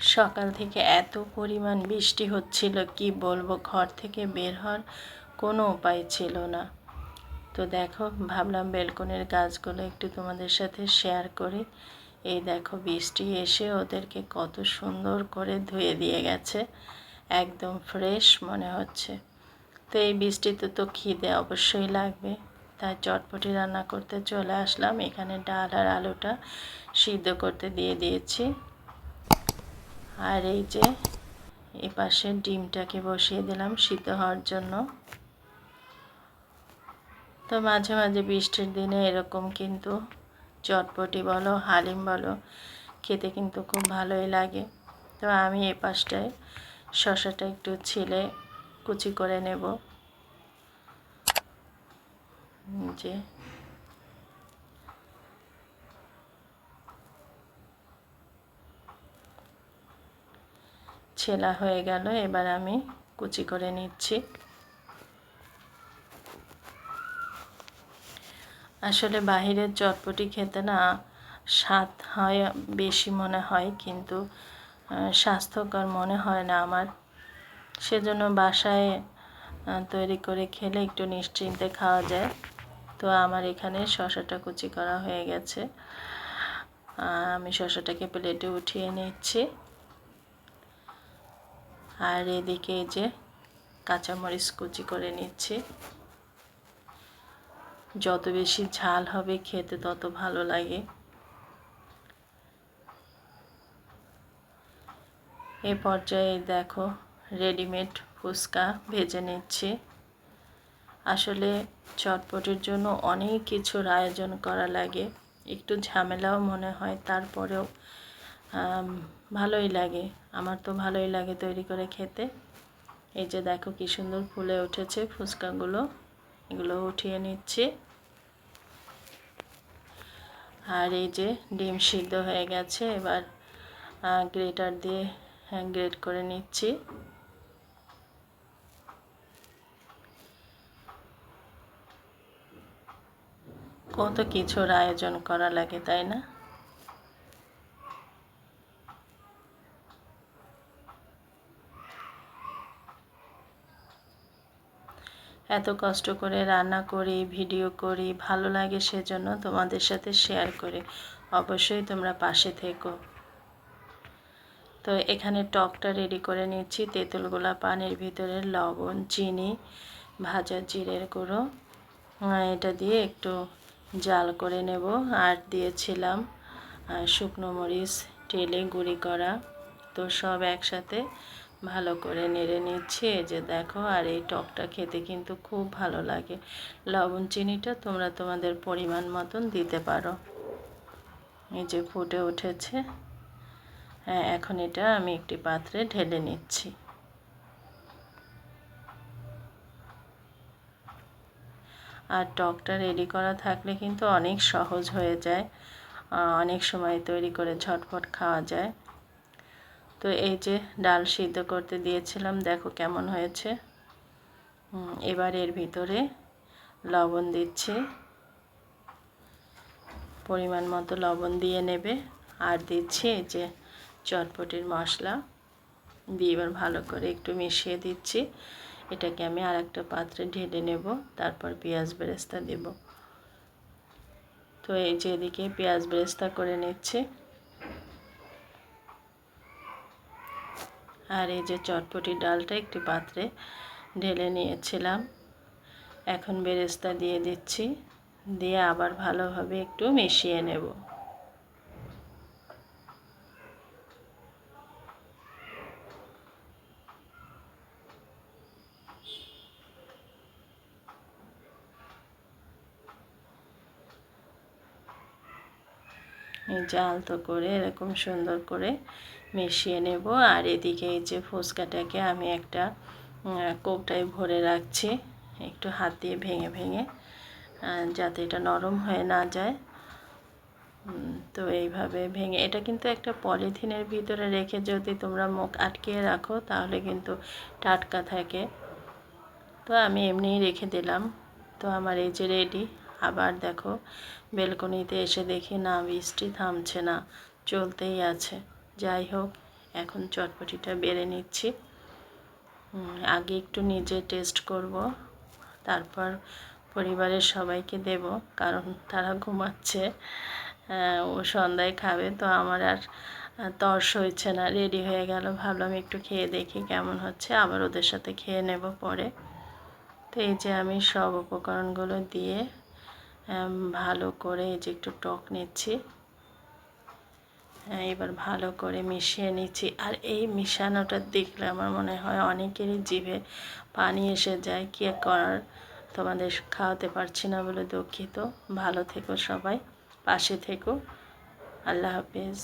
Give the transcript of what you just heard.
সকাল থেকে এত পরিমাণ বৃষ্টি হচ্ছিল, কি বলব? ঘর থেকে বের হওয়ার কোনো উপায় ছিল না। তো দেখো, ভাবলাম বেলকনের গাছগুলো একটু তোমাদের সাথে শেয়ার করে। এই দেখো, বৃষ্টি এসে ওদেরকে কত সুন্দর করে ধুয়ে দিয়ে গেছে। একদম ফ্রেশ মনে হচ্ছে। তো এই বৃষ্টিতে তো খিদে অবশ্যই লাগবে। তাই চটপটি রান্না করতে চলে আসলাম। এখানে ডাল আর আলুটা সিদ্ধ করতে দিয়ে দিয়েছি। আর এই যে এ পাশে ডিমটাকে বসিয়ে দিলাম সিদ্ধ হওয়ার জন্য। তো মাঝে মাঝে বৃষ্টির দিনে এরকম কিন্তু চটপটি বলো, হালিম বলো, খেতে কিন্তু খুব ভালোই লাগে। তো আমি এ পাশটায় শশাটা একটু ছিলে কুচি করে নেব। যে ছেলা হয়ে গেল, এবার আমি কুচি করে নিচ্ছি। আসলে বাহিরের চটপটি খেতে না স্বাদ হয়, বেশি মনে হয়, কিন্তু স্বাস্থ্যকর মনে হয় না আমার। সেজন্য বাসায় তৈরি করে খেলে একটু নিশ্চিন্তে খাওয়া যায়। তো আমার এখানে শশাটা কুচি করা হয়ে গেছে। আমি শশাটাকে প্লেটে উঠিয়ে নিচ্ছি। আর এদিকে এই যে কাঁচামরিচ কুচি করে নিচ্ছি। যত বেশি ঝাল হবে খেতে তত ভালো লাগে। এ পর্যায়ে দেখো রেডিমেড ফুচকা ভেজে নিচ্ছি। আসলে চটপটের জন্য অনেক কিছুর আয়োজন করা লাগে। একটু ঝামেলাও মনে হয়, তারপরেও ভালোই লাগে। আমার তো ভালোই লাগে তৈরি করে খেতে। এই যে দেখো কি সুন্দর ফুলে উঠেছে ফুচকাগুলো। এগুলো উঠিয়ে নিচ্ছি। আর এই যে ডিম সিদ্ধ হয়ে গেছে, এবার গ্রেটার দিয়ে গ্রেট করে নিচ্ছি। কত কিছুর আয়োজন করা লাগে, তাই না? এত কষ্ট করে রান্না করি, ভিডিও করি, ভালো লাগে সেজন্য তোমাদের সাথে শেয়ার করি। অবশ্যই তোমরা পাশে থেকো। তো এখানে টকটা রেডি করে নিচ্ছি। তেঁতুলগুলা পানির ভিতরে লবণ, চিনি, ভাজা জিরের গুঁড়ো। এটা দিয়ে একটু জাল করে নেব। আর দিয়েছিলাম শুকনো মরিচ টেলে গুঁড়ি করা। তো সব একসাথে ভালো করে নেড়ে নিচ্ছি। এই যে দেখো, আর এই টকটা খেতে কিন্তু খুব ভালো লাগে। লবণ চিনিটা তোমরা তোমাদের পরিমাণ মতন দিতে পারো। এই যে ফুটে উঠেছে। হ্যাঁ এখন এটা আমি একটি পাত্রে ঢেলে নিচ্ছি। আর টকটা রেডি করা থাকলে কিন্তু অনেক সহজ হয়ে যায়। অনেক সময় তৈরি করে ঝটপট খাওয়া যায়। তো এই যে ডাল সিদ্ধ করতে দিয়েছিলাম, দেখো কেমন হয়েছে। এবার এর ভিতরে লবণ দিচ্ছি। পরিমাণ মতো লবণ দিয়ে নেবে। আর দিচ্ছি এই যে চটপটির মশলা। দিয়ে এবার ভালো করে একটু মিশিয়ে দিচ্ছি। এটাকে আমি আর একটা পাত্রে ঢেলে নেব, তারপর পেঁয়াজ বেরেস্তা দেব। তো এই যে এদিকে পেঁয়াজ বেরেস্তা করে নিচ্ছি। আর এই যে চটপটি ডালটা একটি পাত্রে ঢেলে নিয়েছিলাম। এখন বেরেস্তা দিয়ে দিচ্ছি। দিয়ে আবার ভালোভাবে একটু মিশিয়ে নেব। জাল তো করে, এরকম সুন্দর করে মিশিয়ে নেব। আর এদিকে এই যে ফুচকাটাকে আমি একটা কৌটায় ভরে রাখছি, একটু হাত দিয়ে ভেঙে ভেঙে যাতে এটা নরম হয়ে না যায়। তো এইভাবে ভেঙে, এটা কিন্তু একটা পলিথিনের ভিতরে রেখে যদি তোমরা মুখ আটকিয়ে রাখো, তাহলে কিন্তু টাটকা থাকে। তো আমি এমনিই রেখে দিলাম। তো আমার এই যে রেডি। আবার দেখো, বেলকনিতে এসে দেখি, না, বৃষ্টি থামছে না, চলতেই আছে। যাই হোক, এখন চটপটিটা বেড়ে নিচ্ছি। আগে একটু নিজে টেস্ট করব, তারপর পরিবারের সবাইকে দেব, কারণ তারা ঘুমাচ্ছে। ও সন্ধ্যায় খাবে, তো আমার আর তর্স হচ্ছে না। রেডি হয়ে গেল, ভাবলাম একটু খেয়ে দেখি কেমন হচ্ছে, আবার ওদের সাথে খেয়ে নেব পরে। তো এই যে আমি সব উপকরণগুলো দিয়ে ভালো করে এই যে একটু টক নিচ্ছি। হ্যাঁ, এবার ভালো করে মিশিয়ে নিচ্ছি। আর এই মিশানোটা দেখলে আমার মনে হয় অনেকেরই জিভে পানি এসে যায় কী করার? তোমাদের খাওয়াতে পারছি না বলে দুঃখিত। ভালো থেকো সবাই পাশে থেকো। আল্লাহ হাফিজ।